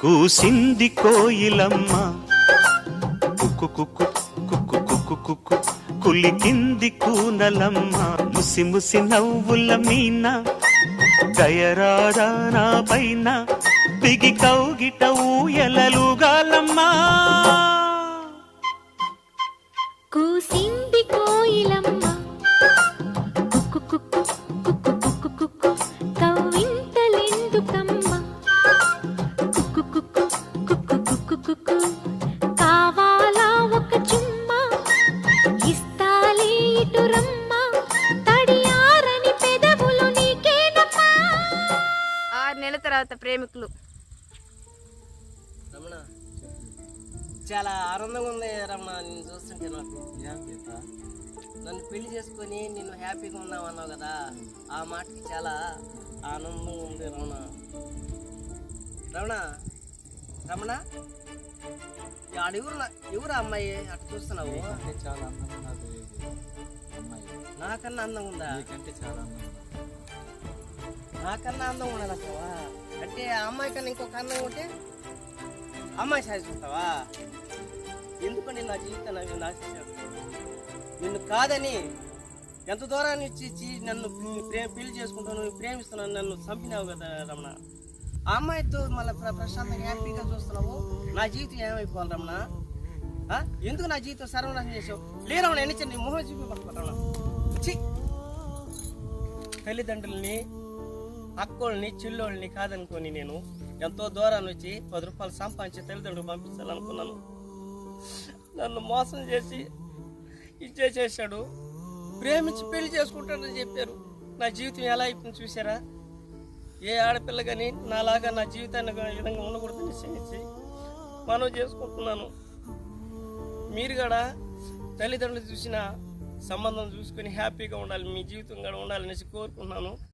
కూసింది కోయిలమ్మ. కుక్కు కుక్కు కుక్కు కుక్కు కుక్కు కులికింది కూనలమ్మ. ముసి ముసి నవ్వుల మీన దయరాదా నా పైన బిగి కౌగిట ఊయలలుగాలమ్మా ఇటు రమ్మ తడియారని పెదవులు నీకేనమ్మా. ఆరు నెలల తర్వాత ప్రేమికులు. రమణ చాలా ఆనందంగా ఉంది రమణ నేను చూస్తుంటే నాకు నన్ను పెళ్ళి చేసుకొని నిన్ను హ్యాపీగా ఉన్నావు అన్నావు కదా ఆ మాటకి చాలా ఆనందంగా ఉంది రమణ. రమణ రమణ ఆడ ఎవరు ఎవరు అమ్మాయి? అటు చూస్తున్నావు? చాలా అందంగా నాకన్నా అందంగా ఉందా? నీకంటే చాలా ఉన్నది నాకన్నా అందం ఉండదంటావా అంటే అమ్మాయి కన్నా ఇంకొక అందం ఉంటే అమ్మాయి సాధిస్తావా ఎందుకంటే నా జీవితాన్ని నాశించాడు నిన్ను కాదని ఎంత దూరాన్ని ఇచ్చి నన్ను ప్రేమ పెళ్ళి చేసుకుంటాను ప్రేమిస్తున్నాను నన్ను చంపినావు కదా రమణ. ఆ అమ్మాయితో మళ్ళీ ప్రశాంతంగా హ్యాపీగా చూస్తున్నావు. నా జీవితం ఏమైపోవాలి రమణ? ఎందుకు నా జీవితం సర్వనాశనం చేసావు? లే రమణ ఎన్ని నీ మొహం చూపి రమణ. ఛీ! తల్లిదండ్రుల్ని అక్కోళ్ళని చిల్లోళ్ళని కాదనుకొని నేను ఎంతో దూరాన్ని వచ్చి పది రూపాయలు సంపాదించి తల్లిదండ్రులు పంపించాలనుకున్నాను. నన్ను మోసం చేసి ఇచ్చేసేసాడు ప్రేమించి పెళ్ళి చేసుకుంటానని చెప్పారు. నా జీవితం ఎలా అయిపోయింది చూసారా ఏ ఆడపిల్ల కానీ నాలాగా నా జీవితాన్ని ఈ విధంగా ఉండకూడదని నిశ్చయించి మనం చేసుకుంటున్నాను. మీరు కూడా తల్లిదండ్రులు చూసిన సంబంధం చూసుకొని హ్యాపీగా ఉండాలి మీ జీవితం కూడా ఉండాలనేసి కోరుకుంటున్నాను.